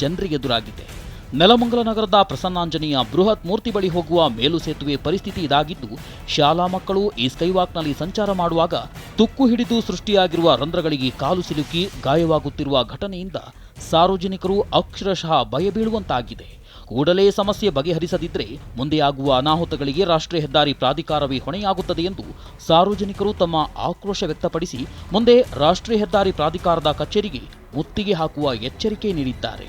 ಜನರಿಗೆ ಎದುರಾಗಿದೆ. ನೆಲಮಂಗಲ ನಗರದ ಪ್ರಸನ್ನಾಂಜನೇಯ ಬೃಹತ್ ಮೂರ್ತಿ ಬಳಿ ಹೋಗುವ ಮೇಲು ಸೇತುವೆ ಪರಿಸ್ಥಿತಿ ಇದಾಗಿದ್ದು, ಶಾಲಾ ಮಕ್ಕಳು ಈ ಸ್ಕೈವಾಕ್ನಲ್ಲಿ ಸಂಚಾರ ಮಾಡುವಾಗ ತುಕ್ಕು ಹಿಡಿದು ಸೃಷ್ಟಿಯಾಗಿರುವ ರಂಧ್ರಗಳಿಗೆ ಕಾಲು ಸಿಲುಕಿ ಗಾಯವಾಗುತ್ತಿರುವ ಘಟನೆಯಿಂದ ಸಾರ್ವಜನಿಕರು ಅಕ್ಷರಶಃ ಭಯ ಬೀಳುವಂತಾಗಿದೆ. ಕೂಡಲೇ ಸಮಸ್ಯೆ ಬಗೆಹರಿಸದಿದ್ದರೆ ಮುಂದೆ ಆಗುವ ಅನಾಹುತಗಳಿಗೆ ರಾಷ್ಟ್ರೀಯ ಹೆದ್ದಾರಿ ಪ್ರಾಧಿಕಾರವೇ ಹೊಣೆಯಾಗುತ್ತದೆ ಎಂದು ಸಾರ್ವಜನಿಕರು ತಮ್ಮ ಆಕ್ರೋಶ ವ್ಯಕ್ತಪಡಿಸಿ ಮುಂದೆ ರಾಷ್ಟ್ರೀಯ ಹೆದ್ದಾರಿ ಪ್ರಾಧಿಕಾರದ ಕಚೇರಿಗೆ ಮುತ್ತಿಗೆ ಹಾಕುವ ಎಚ್ಚರಿಕೆ ನೀಡಿದ್ದಾರೆ.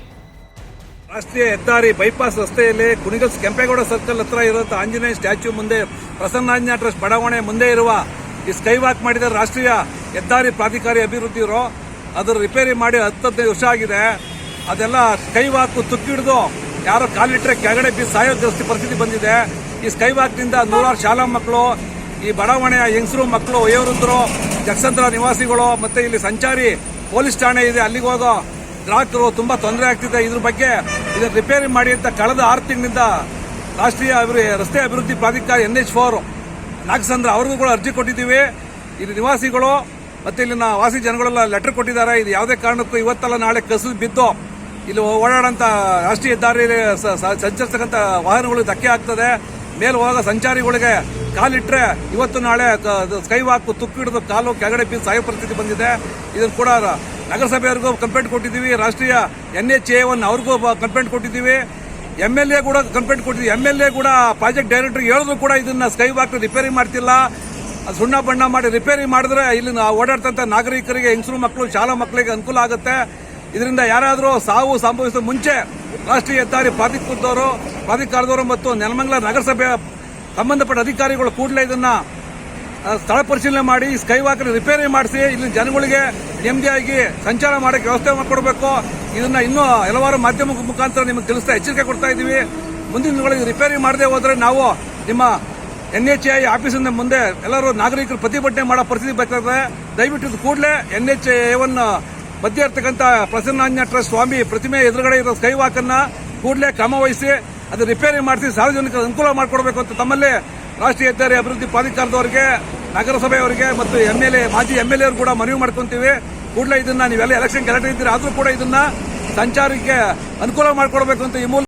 ರಾಷ್ಟ್ರೀಯ ಹೆದ್ದಾರಿ ಬೈಪಾಸ್ ರಸ್ತೆಯಲ್ಲಿ ಕುಣಿಗಲ್ ಕೆಂಪೇಗೌಡ ಸರ್ಕಲ್ ಹತ್ರ ಇರುವಂತಹ ಆಂಜನೇಯ ಸ್ಟ್ಯಾಚ್ಯೂ ಮುಂದೆ ಪ್ರಸನ್ನಾಂಜನ ಟ್ರಸ್ಟ್ ಬಡಾವಣೆ ಮುಂದೆ ಇರುವ ಈ ಸ್ಕೈ ವಾಕ್ ಮಾಡಿದ ರಾಷ್ಟ್ರೀಯ ಹೆದ್ದಾರಿ ಪ್ರಾಧಿಕಾರಿ ಅಭಿವೃದ್ಧಿ ಇರೋ ಅದರ ರಿಪೇರಿ ಮಾಡಿ ಹತ್ತು ಹದಿನೈದು ವರ್ಷ ಆಗಿದೆ. ಅದೆಲ್ಲ ಸ್ಕೈ ವಾಕ್ ತುಕ್ಕಿಡಿದು ಯಾರೋ ಕಾಲಿಟ್ರೆ ಕೆಳಗಡೆ ಬಿ ಸಾಯೋ ಪರಿಸ್ಥಿತಿ ಬಂದಿದೆ. ಈ ಸ್ಕೈ ವಾಕ್ನಿಂದ ನೂರಾರು ಶಾಲಾ ಮಕ್ಕಳು, ಈ ಬಡಾವಣೆಯ ಹೆಂಗಸರು ಮಕ್ಕಳು, ವಯೋವೃದ್ಧರು ಜಗಸಂದ್ರ ನಿವಾಸಿಗಳು ಮತ್ತೆ ಇಲ್ಲಿ ಸಂಚಾರಿ ಪೊಲೀಸ್ ಠಾಣೆ ಇದೆ. ಅಲ್ಲಿಗೆ ಹೋಗೋ ಗ್ರಾಹಕರು ತುಂಬಾ ತೊಂದರೆ ಆಗ್ತಿದೆ. ಇದ್ರ ಬಗ್ಗೆ ಇದನ್ನು ರಿಪೇರಿ ಮಾಡಿ ಅಂತ ಕಳೆದ ಆರು ತಿಂಗಳಿಂದ ರಾಷ್ಟ್ರೀಯ ರಸ್ತೆ ಅಭಿವೃದ್ಧಿ ಪ್ರಾಧಿಕಾರ ಎನ್ ಎಚ್ ಫೋರ್ ನಾಗಸಂದ್ರ ಅವ್ರಿಗೂ ಕೂಡ ಅರ್ಜಿ ಕೊಟ್ಟಿದ್ದೀವಿ. ಇಲ್ಲಿ ನಿವಾಸಿಗಳು ಮತ್ತೆ ಇಲ್ಲಿನ ವಾಸಿ ಜನಗಳೆಲ್ಲ ಲೆಟರ್ ಕೊಟ್ಟಿದ್ದಾರೆ. ಇದು ಯಾವುದೇ ಕಾರಣಕ್ಕೂ ಇವತ್ತಲ್ಲ, ನಾಳೆ ಕಸು ಬಿದ್ದು ಇಲ್ಲಿ ಓಡಾಡೋಂಥ ರಾಷ್ಟ್ರೀಯ ಹೆದ್ದಾರಿಯಲ್ಲಿ ಸಂಚರಿಸತಕ್ಕಂಥ ವಾಹನಗಳಿಗೆ ಧಕ್ಕೆ ಆಗ್ತದೆ. ಮೇಲೆ ಹೋಗೋ ಸಂಚಾರಿಗಳಿಗೆ ಕಾಲಿಟ್ರೆ ಇವತ್ತು ನಾಳೆ ಸ್ಕೈ ವಾಕ್ ತುಕ್ಕು ಹಿಡಿದು ಕಾಲು ಕೆಳಗಡೆ ಬಿ ಸಾಯೋ ಪರಿಸ್ಥಿತಿ ಬಂದಿದೆ. ಇದನ್ನು ಕೂಡ ನಗರಸಭೆಯವ್ರಿಗೂ ಕಂಪ್ಲೇಂಟ್ ಕೊಟ್ಟಿದ್ದೀವಿ. ರಾಷ್ಟ್ರೀಯ ಎನ್ ಎಚ್ ಎ ಅವ್ರಿಗೂ ಕಂಪ್ಲೇಂಟ್ ಕೊಟ್ಟಿದ್ದೀವಿ. ಎಂ ಎಲ್ ಎ ಕೂಡ ಕಂಪ್ಲೇಂಟ್ ಕೊಟ್ಟಿದ್ದೀವಿ. ಎಂ ಎಲ್ ಎ ಕೂಡ ಪ್ರಾಜೆಕ್ಟ್ ಡೈರೆಕ್ಟರ್ ಹೇಳಿದ್ರು ಕೂಡ ಇದನ್ನ ಸ್ಕೈ ವಾಕ್ ರಿಪೇರಿ ಮಾಡ್ತಿಲ್ಲ. ಸುಣ್ಣ ಬಣ್ಣ ಮಾಡಿ ರಿಪೇರಿ ಮಾಡಿದ್ರೆ ಇಲ್ಲಿ ಓಡಾಡ್ತಂಥ ನಾಗರಿಕರಿಗೆ, ಹೆಂಗಸರು ಮಕ್ಕಳು, ಶಾಲಾ ಮಕ್ಕಳಿಗೆ ಅನುಕೂಲ ಆಗುತ್ತೆ. ಇದರಿಂದ ಯಾರಾದರೂ ಸಾವು ಸಂಭವಿಸಿದ ಮುಂಚೆ ರಾಷ್ಟ್ರೀಯ ಹೆದ್ದಾರಿ ಪ್ರಾಧಿಕೃತದವರು ಪ್ರಾಧಿಕಾರದವರು ಮತ್ತು ನೆಲಮಂಗಲ ನಗರಸಭೆ ಸಂಬಂಧಪಟ್ಟ ಅಧಿಕಾರಿಗಳು ಕೂಡಲೇ ಇದನ್ನ ಸ್ಥಳ ಪರಿಶೀಲನೆ ಮಾಡಿ ಸ್ಕೈ ವಾಕ್ ರಿಪೇರಿ ಮಾಡಿಸಿ, ಇಲ್ಲಿ ಜನಗಳಿಗೆ ನೆಮ್ಮದಿಯಾಗಿ ಸಂಚಾರ ಮಾಡೋಕ್ಕೆ ವ್ಯವಸ್ಥೆ ಮಾಡಿಕೊಡ್ಬೇಕು. ಇದನ್ನ ಇನ್ನೂ ಹಲವಾರು ಮಾಧ್ಯಮ ಮುಖಾಂತರ ನಿಮಗೆ ತಿಳಿಸ್ತಾ ಎಚ್ಚರಿಕೆ ಕೊಡ್ತಾ ಇದ್ದೀವಿ. ಮುಂದಿನ ದಿನಗಳಿಗೆ ರಿಪೇರಿ ಮಾಡದೆ ಹೋದರೆ ನಾವು ನಿಮ್ಮ ಎನ್ ಎಚ್ ಐ ಆಫೀಸಿಂದ ಮುಂದೆ ಎಲ್ಲರೂ ನಾಗರಿಕರು ಪ್ರತಿಭಟನೆ ಮಾಡೋ ಪರಿಸ್ಥಿತಿ ಬೇಕಾದ್ರೆ ದಯವಿಟ್ಟು ಕೂಡಲೇ ಎನ್ ಎಚ್ ಐ ಒನ್ ಮಧ್ಯೆ ಇರ್ತಕ್ಕಂಥ ಟ್ರಸ್ಟ್ ಸ್ವಾಮಿ ಪ್ರತಿಮೆ ಎದುರುಗಡೆ ಇರೋ ಸ್ಕೈ ವಾಕ್ ಅನ್ನ ಕೂಡಲೇ ಕ್ರಮ ವಹಿಸಿ ಅದು ರಿಪೇರಿ ಮಾಡಿಸಿ ಸಾರ್ವಜನಿಕರ ಅನುಕೂಲ ಮಾಡಿಕೊಡ್ಬೇಕು ಅಂತ ತಮ್ಮಲ್ಲಿ ರಾಷ್ಟ್ರೀಯ ಹೆದ್ದಾರಿ ಅಭಿವೃದ್ಧಿ ಪ್ರಾಧಿಕಾರದವರಿಗೆ, ನಗರಸಭೆಯವರಿಗೆ ಮತ್ತು ಎಂ ಎಲ್ ಎ ಮಾಜಿ ಎಂ ಎಲ್ ಎ ಕೂಡ ಮನವಿ ಮಾಡ್ಕೊಂತೀವಿ. ಕೂಡಲೇ ಇದನ್ನ ನೀವೆಲ್ಲ ಎಲೆಕ್ಷನ್ ಗೆಲಟೆ ಇದ್ದೀರಿ, ಆದರೂ ಕೂಡ ಇದನ್ನ ಸಂಚಾರಕ್ಕೆ ಅನುಕೂಲ ಮಾಡಿಕೊಡ್ಬೇಕು ಅಂತ ಈ ಮೂಲಕ